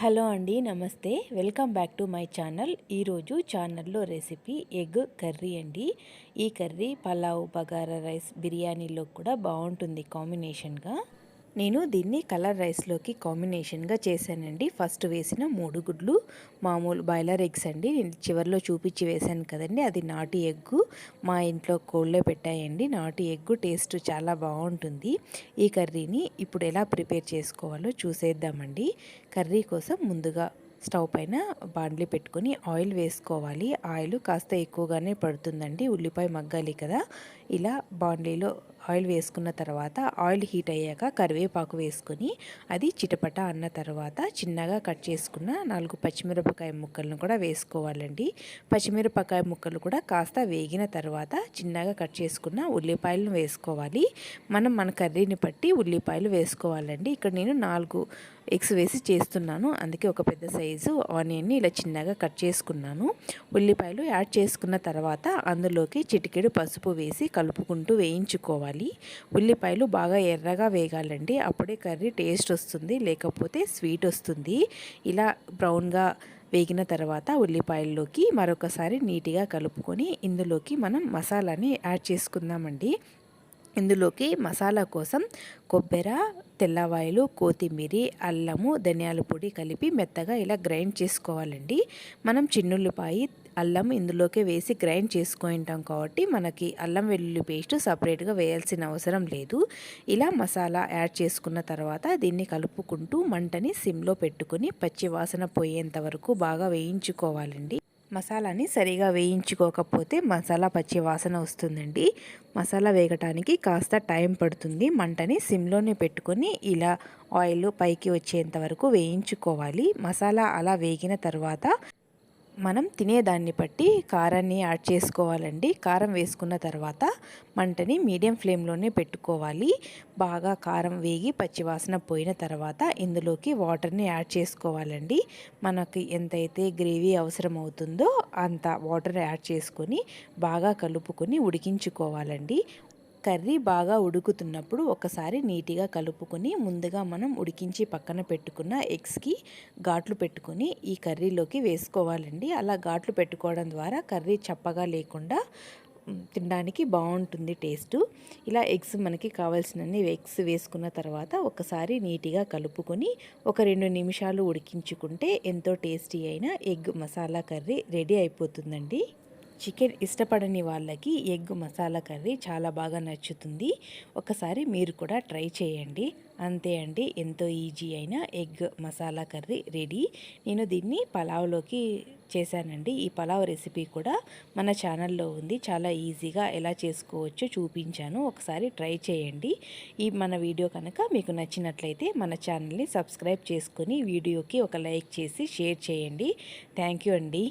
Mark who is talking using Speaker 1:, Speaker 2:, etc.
Speaker 1: Hello అండి నమస్తే. Welcome back to my channel. ఈరోజు ఛానల్లో రెసిపీ ఎగ్ కర్రీ అండి. ఈ కర్రీ పలావ్ బగారా రైస్ బిర్యానీలో కూడా బాగుంటుంది కాంబినేషన్గా. నేను దీన్ని కలర్ రైస్లోకి కాంబినేషన్గా చేశానండి. ఫస్ట్ వేసిన మూడు గుడ్లు మామూలు బాయిలర్ ఎగ్స్ అండి. నేను చివరిలో చూపించి వేశాను కదండి. అది నాటి ఎగ్గు. మా ఇంట్లో కోళ్ళే పెట్టాయండి. నాటి ఎగ్గు టేస్ట్ చాలా బాగుంటుంది. ఈ కర్రీని ఇప్పుడు ఎలా ప్రిపేర్ చేసుకోవాలో చూసేద్దామండి. కర్రీ కోసం ముందుగా స్టవ్ పైన బాండ్లీ పెట్టుకొని ఆయిల్ వేసుకోవాలి. ఆయిల్ కాస్త ఎక్కువగానే పడుతుందండి. ఉల్లిపాయ మగ్గాలి కదా. ఇలా బాండ్లీలో ఆయిల్ వేసుకున్న తర్వాత ఆయిల్ హీట్ అయ్యాక కరివేపాకు వేసుకొని అది చిటపట అన్న తర్వాత చిన్నగా కట్ చేసుకున్న నాలుగు పచ్చిమిరపకాయ ముక్కలను కూడా వేసుకోవాలండి. పచ్చిమిరపకాయ ముక్కలు కూడా కాస్త వేగిన తర్వాత చిన్నగా కట్ చేసుకున్న ఉల్లిపాయలను వేసుకోవాలి. మనం మన కర్రీని బట్టి ఉల్లిపాయలు వేసుకోవాలండి. ఇక్కడ నేను నాలుగు ఎగ్స్ వేసి చేస్తున్నాను. అందుకే ఒక పెద్ద సైజు ఆనియన్ని ఇలా చిన్నగా కట్ చేసుకున్నాను. ఉల్లిపాయలు యాడ్ చేసుకున్న తర్వాత అందులోకి చిటికెడు పసుపు వేసి కలుపుకుంటూ వేయించుకోవాలి. ఉల్లిపాయలు బాగా ఎర్రగా వేగాలండి. అప్పుడే కర్రీ టేస్ట్ వస్తుంది లేకపోతే స్వీట్ వస్తుంది. ఇలా బ్రౌన్గా వేగిన తర్వాత ఉల్లిపాయల్లోకి మరొకసారి నీట్గా కలుపుకొని ఇందులోకి మనం మసాలాని యాడ్ చేసుకుందామండి. ఇందులోకి మసాలా కోసం కొబ్బెర తెల్లవాయలు కొత్తిమీర అల్లము ధనియాల పొడి కలిపి మెత్తగా ఇలా గ్రైండ్ చేసుకోవాలండి. మనం చిన్నుల్లిపాయి అల్లం ఇందులోకి వేసి గ్రైండ్ చేసుకుంటాం కాబట్టి మనకి అల్లం వెల్లుల్లి పేస్ట్ సపరేట్గా వేయాల్సిన అవసరం లేదు. ఇలా మసాలా యాడ్ చేసుకున్న తర్వాత దీన్ని కలుపుకుంటూ మంటని సిమ్లో పెట్టుకుని పచ్చి వాసన పోయేంత వరకు బాగా వేయించుకోవాలండి. మసాలాని సరిగా వేయించుకోకపోతే మసాలా పచ్చి వాసన వస్తుందండి. మసాలా వేగటానికి కాస్త టైం పడుతుంది. మంటని సిమ్లోనే పెట్టుకొని ఇలా ఆయిల్ పైకి వచ్చేంత వరకు వేయించుకోవాలి. మసాలా అలా వేగిన తర్వాత మనం తినేదాన్ని బట్టి కారాన్ని యాడ్ చేసుకోవాలండి. కారం వేసుకున్న తర్వాత మంటని మీడియం ఫ్లేమ్లోనే పెట్టుకోవాలి. బాగా కారం వేగి పచ్చివాసన పోయిన తర్వాత ఇందులోకి వాటర్ని యాడ్ చేసుకోవాలండి. మనకి ఎంతైతే గ్రేవీ అవసరం అవుతుందో అంత వాటర్ యాడ్ చేసుకొని బాగా కలుపుకొని ఉడికించుకోవాలండి. కర్రీ బాగా ఉడుకుతున్నప్పుడు ఒకసారి నీట్గా కలుపుకొని ముందుగా మనం ఉడికించి పక్కన పెట్టుకున్న ఎగ్స్కి ఘాట్లు పెట్టుకొని ఈ కర్రీలోకి వేసుకోవాలండి. అలా ఘాట్లు పెట్టుకోవడం ద్వారా కర్రీ చప్పగా లేకుండా తినడానికి బాగుంటుంది టేస్ట్. ఇలా ఎగ్స్ మనకి కావాల్సినన్ని ఎగ్స్ వేసుకున్న తర్వాత ఒకసారి నీట్గా కలుపుకొని ఒక రెండు నిమిషాలు ఉడికించుకుంటే ఎంతో టేస్టీ అయిన ఎగ్ మసాలా కర్రీ రెడీ అయిపోతుందండి. చికెన్ ఇష్టపడని వాళ్ళకి ఎగ్ మసాలా కర్రీ చాలా బాగా నచ్చుతుంది. ఒకసారి మీరు కూడా ట్రై చేయండి. అంతే అండి ఎంతో ఈజీ అయిన ఎగ్ మసాలా కర్రీ రెడీ. నేను దీన్ని పలావ్లోకి చేశానండి. ఈ పలావ్ రెసిపీ కూడా మన ఛానల్లో ఉంది. చాలా ఈజీగా ఎలా చేసుకోవచ్చో చూపించాను. ఒకసారి ట్రై చేయండి. ఈ మన వీడియో కనుక మీకు నచ్చినట్లయితే మన ఛానల్ని సబ్స్క్రైబ్ చేసుకొని వీడియోకి ఒక లైక్ చేసి షేర్ చేయండి. థ్యాంక్ యూ అండి.